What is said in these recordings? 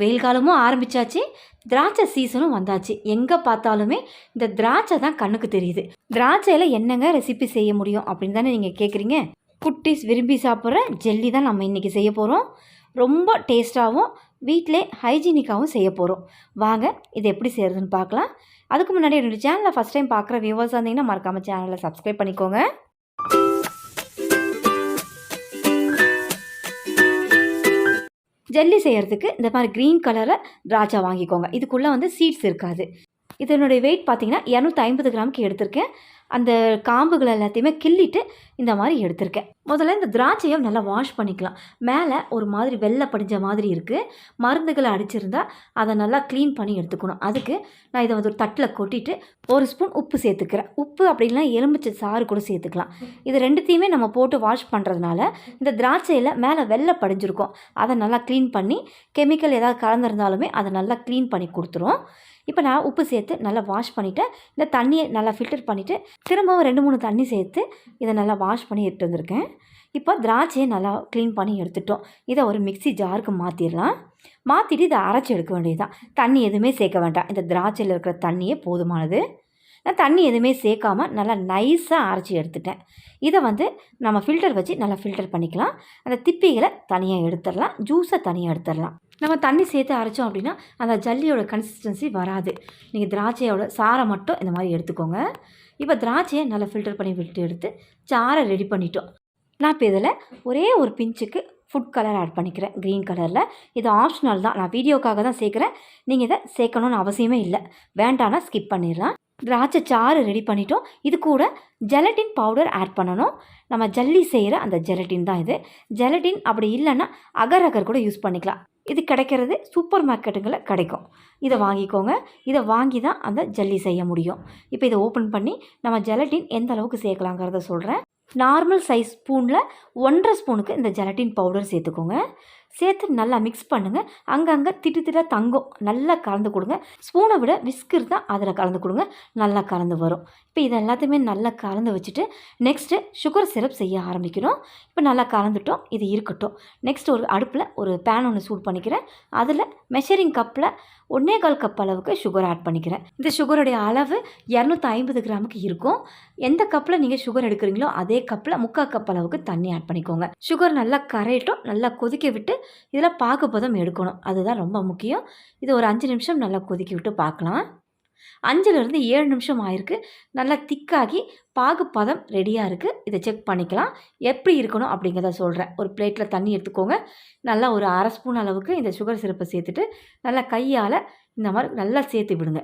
வெயில் காலமும் ஆரம்பிச்சாச்சு திராட்சை சீசனும் வந்தாச்சு. எங்கே பார்த்தாலுமே இந்த திராட்சை தான் கண்ணுக்கு தெரியுது. திராட்சையில் என்னங்க ரெசிபி செய்ய முடியும் அப்படின்னு தானே நீங்கள் கேட்குறீங்க குட்டிஸ் விரும்பி சாப்பிட்ற ஜெல்லி தான் நம்ம இன்றைக்கி செய்ய போகிறோம் ரொம்ப டேஸ்ட்டாகவும் வீட்டிலே ஹைஜீனிக்காகவும் செய்ய போகிறோம் வாங்க இது எப்படி செய்கிறதுன்னு பார்க்கலாம். அதுக்கு முன்னாடி என்னுடைய சேனலை ஃபஸ்ட் டைம் பார்க்குற வியூவர்ஸ் வந்தீங்கன்னா மறக்காமல் சேனலை சப்ஸ்கிரைப் பண்ணிக்கோங்க. ஜெல்லி செய்கிறதுக்கு இந்த மாதிரி க்ரீன் கலரில் திராட்சை வாங்கிக்கோங்க. இதுக்குள்ளே வந்து சீட்ஸ் இருக்காது. இதனுடைய வெயிட் பார்த்தீங்கன்னா இரநூத்தி ஐம்பது கிராமுக்கு எடுத்திருக்கேன். அந்த காம்புகள் எல்லாத்தையுமே கிள்ளிட்டு இந்த மாதிரி எடுத்திருக்கேன். முதல்ல இந்த திராட்சையை நல்லா வாஷ் பண்ணிக்கலாம். மேலே ஒரு மாதிரி வெள்ளை படிஞ்ச மாதிரி இருக்குது மருந்துகளை அடிச்சிருந்தா அதை நல்லா க்ளீன் பண்ணி எடுத்துக்கணும். அதுக்கு நான் இதை வந்து ஒரு தட்டில் கொட்டிட்டு ஒரு ஸ்பூன் உப்பு சேர்த்துக்கிறேன். உப்பு அப்படின்னா எலுமிச்சை சாறு கூட சேர்த்துக்கலாம். இது ரெண்டுத்தையுமே நம்ம போட்டு வாஷ் பண்ணுறதுனால இந்த திராட்சையில் மேலே வெள்ளை படிஞ்சிருக்கும். அதை நல்லா க்ளீன் பண்ணி கெமிக்கல் ஏதாவது கலந்துருந்தாலுமே அதை நல்லா க்ளீன் பண்ணி கொடுத்துரும். இப்போ நான் உப்பு சேர்த்து நல்லா வாஷ் பண்ணிவிட்டு இந்த தண்ணியை நல்லா ஃபில்டர் பண்ணிவிட்டு திரும்பவும் ரெண்டு மூணு தண்ணி சேர்த்து இதை நல்லா வாஷ் பண்ணி எடுத்து வந்திருக்கேன். இப்போ திராட்சையை நல்லா க்ளீன் பண்ணி எடுத்துட்டோம். இதை ஒரு மிக்ஸி ஜாருக்கு மாற்றிடலாம் மாற்றிட்டு இதை அரைச்சி எடுக்க வேண்டியதுதான். தண்ணி எதுவுமே சேர்க்க வேண்டாம். இந்த திராட்சையில் இருக்கிற தண்ணியே போதுமானது. நான் தண்ணி எதுவுமே சேர்க்காமல் நல்லா நைஸாக அரைச்சி எடுத்துட்டேன். இதை வந்து நம்ம ஃபில்டர் வச்சு நல்லா ஃபில்டர் பண்ணிக்கலாம். அந்த திப்பிகளை தனியாக எடுத்துடலாம். ஜூஸை தனியாக எடுத்துடலாம். நம்ம தண்ணி சேர்த்து அரைச்சோம் அப்படின்னா அந்த ஜல்லியோட கன்சிஸ்டன்சி வராது. நீங்கள் திராட்சையோட சாரை மட்டும் இந்த மாதிரி எடுத்துக்கோங்க. இப்போ திராட்சையை நல்லா ஃபில்டர் பண்ணி விட்டு எடுத்து சாரை ரெடி பண்ணிட்டோம். நான் இப்போ இதில் ஒரே ஒரு பிஞ்சுக்கு ஃபுட் கலர் ஆட் பண்ணிக்கிறேன். க்ரீன் கலரில் இது ஆப்ஷனல் தான். நான் வீடியோக்காக தான் சேர்க்குறேன். நீங்கள் இதை சேர்க்கணும்னு அவசியமே இல்லை. வேண்டானா ஸ்கிப் பண்ணிடலாம். திராட்சை சாறு ரெடி பண்ணிட்டோம். இது கூட ஜெலட்டின் பவுடர் ஆட் பண்ணணும். நம்ம ஜல்லி செய்கிற அந்த ஜெலட்டின் தான் இது. ஜெலட்டின் அப்படி இல்லைன்னா அகர் அகர் கூட யூஸ் பண்ணிக்கலாம். இது கிடைக்கிறது சூப்பர் மார்க்கெட்டுங்களில் கிடைக்கும். இதை வாங்கிக்கோங்க. இதை வாங்கி தான் அந்த ஜல்லி செய்ய முடியும். இப்போ இதை ஓப்பன் பண்ணி நம்ம ஜெலட்டின் எந்த அளவுக்கு சேர்க்கலாங்கிறத சொல்கிறேன் நார்மல் சைஸ் ஸ்பூனில் ஒன்றரை ஸ்பூனுக்கு இந்த ஜெலட்டின் பவுடர் சேர்த்துக்கோங்க. சேர்த்து நல்லா மிக்ஸ் பண்ணுங்கள் அங்கங்கே திட்டு திட்டாக தங்கும். நல்லா கலந்து கொடுங்க. ஸ்பூனை விட விஸ்கர் தான் அதில் கலந்து கொடுங்க. நல்லா கலந்து வரும். இப்போ இது எல்லாத்தையுமே நல்லா கலந்து வச்சுட்டு நெக்ஸ்ட்டு சுகர் சிரப் செய்ய ஆரம்பிக்கணும். இப்போ நல்லா கலந்துட்டோம். இது இருக்கட்டும். நெக்ஸ்ட் ஒரு அடுப்பில் ஒரு பேன் ஒன்று சூட் பண்ணிக்கிறேன். அதில் மெஷரிங் கப்பில் ஒன்றே கால் கப் அளவுக்கு சுகர் ஆட் பண்ணிக்கிறேன். இந்த சுகருடைய அளவு இரநூத்தி ஐம்பது கிராமுக்கு இருக்கும். எந்த கப்பில் நீங்கள் சுகர் எடுக்கிறீங்களோ அதே கப்பில் முக்கால் கப் அளவுக்கு தண்ணி ஆட் பண்ணிக்கோங்க. சுகர் நல்லா கரையட்டும். நல்லா கொதிக்க விட்டு இதில் பாகுபதம் எடுக்கணும். அதுதான் ரொம்ப முக்கியம். இது ஒரு அஞ்சு நிமிஷம் நல்லா கொதிக்க விட்டு பார்க்கலாம். அஞ்சுலேருந்து ஏழு நிமிஷம் ஆயிருக்கு. நல்லா திக்காகி பாகுப்பதம் ரெடியாக இருக்குது இதை செக் பண்ணிக்கலாம். எப்படி இருக்கணும் அப்படிங்கிறத சொல்கிறேன் ஒரு பிளேட்டில் தண்ணி எடுத்துக்கோங்க. நல்லா ஒரு அரை ஸ்பூன் அளவுக்கு இந்த சுகர் சிரப்பை சேர்த்துட்டு நல்லா கையால் இந்த மாதிரி நல்லா சேர்த்து விடுங்க.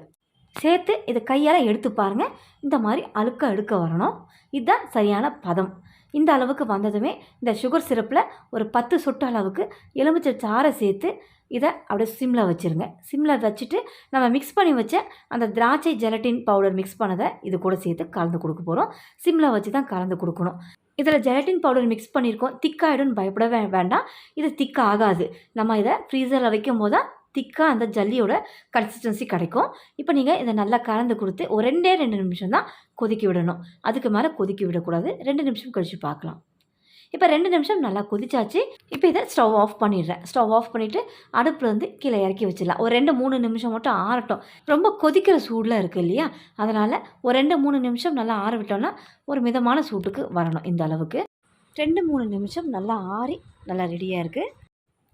சேர்த்து இதை கையால் எடுத்து பாருங்கள் இந்த மாதிரி அழுக்க எடுக்க வரணும். இதுதான் சரியான பதம். இந்த அளவுக்கு வந்ததுமே இந்த சுகர் சிரப்பில் ஒரு பத்து சொட்டு அளவுக்கு எலுமிச்சை சாறை சேர்த்து இதை அப்படியே சிம்மில் வச்சுருங்க. சிம்மில் வச்சுட்டு நம்ம மிக்ஸ் பண்ணி வச்ச அந்த திராட்சை ஜெலட்டின் பவுடர் மிக்ஸ் பண்ணதை இது கூட சேர்த்து கலந்து கொடுக்க போகிறோம் சிம்மில் வச்சு தான் கலந்து கொடுக்கணும். இதில் ஜெலட்டின் பவுடர் மிக்ஸ் பண்ணியிருக்கோம். திக்காயிடும்னு பயப்பட வேண்டாம். இது திக்காகாது. ஆகாது நம்ம இதை ஃப்ரீசரில் வைக்கும் போது தான் திக்காக அந்த ஜல்லியோட கன்சிஸ்டன்சி கிடைக்கும். இப்போ நீங்கள் இதை நல்லா கலந்து கொடுத்து ஒரு ரெண்டே ரெண்டு நிமிஷம் தான் கொதிக்க விடணும். அதுக்கு மேலே கொதிக்க விடக்கூடாது. ரெண்டு நிமிஷம் கழித்து பார்க்கலாம். இப்போ ரெண்டு நிமிஷம் நல்லா கொதிச்சாச்சு. இப்போ இதை ஸ்டவ் ஆஃப் பண்ணிடுறேன். ஸ்டவ் ஆஃப் பண்ணிவிட்டு அடுப்பில் வந்து கீழே இறக்கி வச்சிடலாம். ஒரு ரெண்டு மூணு நிமிஷம் மட்டும் ஆறட்டும். ரொம்ப கொதிக்கிற சூடில் இருக்குது இல்லையா? அதனால் ஒரு ரெண்டு மூணு நிமிஷம் நல்லா ஆற விட்டோம்னா ஒரு மிதமான சூட்டுக்கு வரணும் இந்த அளவுக்கு. ரெண்டு மூணு நிமிஷம் நல்லா ஆறி நல்லா ரெடியாக இருக்குது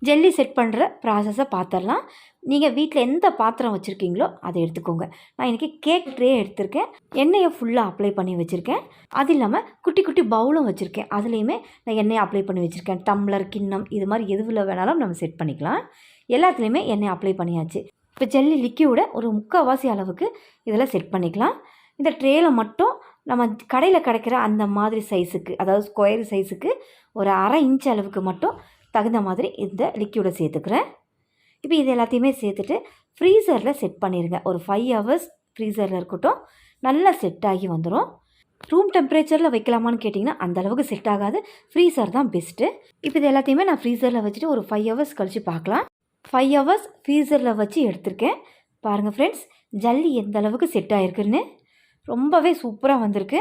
ஜெல்லி செட் பண்ணுற ப்ராசஸை பார்த்துடலாம் நீங்கள் வீட்டில் எந்த பாத்திரம் வச்சுருக்கீங்களோ அதை எடுத்துக்கோங்க. நான் இன்றைக்கி கேக் ட்ரே எடுத்திருக்கேன். எண்ணெயை ஃபுல்லாக அப்ளை பண்ணி வச்சுருக்கேன். அது இல்லாமல் குட்டி குட்டி பவுலும் வச்சுருக்கேன். அதுலேயுமே நான் எண்ணெயை அப்ளை பண்ணி வச்சுருக்கேன். டம்ளர் கிண்ணம் இது மாதிரி எதுவில் வேணாலும் நம்ம செட் பண்ணிக்கலாம். எல்லாத்துலேயுமே எண்ணெய் அப்ளை பண்ணியாச்சு. இப்போ ஜெல்லி லிக்யூட ஒரு முக்கால்வாசி அளவுக்கு இதில் செட் பண்ணிக்கலாம். இந்த ட்ரேயில் மட்டும் நம்ம கடையில் கிடைக்கிற அந்த மாதிரி சைஸுக்கு அதாவது ஸ்கொயர் சைஸுக்கு ஒரு அரை இன்ச் அளவுக்கு மட்டும் தகுந்த மாதிரி இந்த லிக்யூடை சேர்த்துக்கிறேன். இப்போ இது எல்லாத்தையுமே சேர்த்துட்டு ஃப்ரீசரில் செட் பண்ணிடுங்க ஒரு ஃபைவ் ஹவர்ஸ் ஃப்ரீசரில் இருக்கட்டும். நல்லா செட் ஆகி வந்துடும் ரூம் டெம்பரேச்சரில் வைக்கலாமான்னு கேட்டிங்கன்னா அந்த அளவுக்கு செட் ஆகாது. ஃப்ரீசர் தான் பெஸ்ட்டு இப்போ இது எல்லாத்தையுமே நான் ஃப்ரீசரில் வச்சுட்டு ஒரு ஃபைவ் ஹவர்ஸ் கழித்து பார்க்கலாம். ஃபைவ் ஹவர்ஸ் ஃப்ரீசரில் வச்சு எடுத்திருக்கேன். பாருங்கள் ஃப்ரெண்ட்ஸ் ஜல்லி எந்த அளவுக்கு செட் ஆகிருக்குன்னு ரொம்பவே சூப்பராக வந்திருக்கு.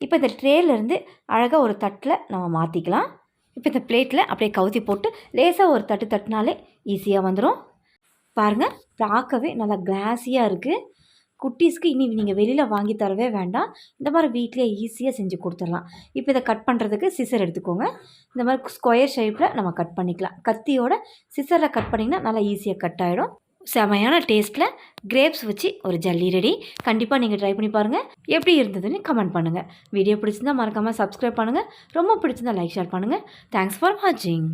இப்போ இந்த ட்ரேலேருந்து அழகாக ஒரு தட்டில் நம்ம மாற்றிக்கலாம் இப்போ இந்த பிளேட்டில் அப்படியே கவுத்தி போட்டு லேசாக ஒரு தட்டு தட்டினாலே ஈஸியாக வந்துடும். பாருங்கள் பார்க்கவே நல்லா கிளாஸியாக இருக்குது. குட்டீஸ்க்கு இனி நீங்கள் வெளியில் வாங்கி தரவே வேண்டாம். இந்த மாதிரி வீட்லேயே ஈஸியாக செஞ்சு கொடுத்துடலாம். இப்போ இதை கட் பண்ணுறதுக்கு சிசர் எடுத்துக்கோங்க. இந்த மாதிரி ஸ்கொயர் ஷேப்பில் நம்ம கட் பண்ணிக்கலாம். கத்தியோட சிசரில் கட் பண்ணிங்கன்னா நல்லா ஈஸியாக கட் ஆகிடும் செமையான டேஸ்ட்டில் கிரேப்ஸ் வச்சு ஒரு ஜல்லி ரெடி கண்டிப்பாக நீங்கள் ட்ரை பண்ணி பாருங்கள் எப்படி இருந்ததுன்னு கமெண்ட் பண்ணுங்கள் வீடியோ பிடிச்சிருந்தா மறக்காமல் சப்ஸ்கிரைப் பண்ணுங்கள் ரொம்ப பிடிச்சிருந்தா லைக் ஷேர் பண்ணுங்கள் தேங்க்ஸ் ஃபார் வாட்சிங்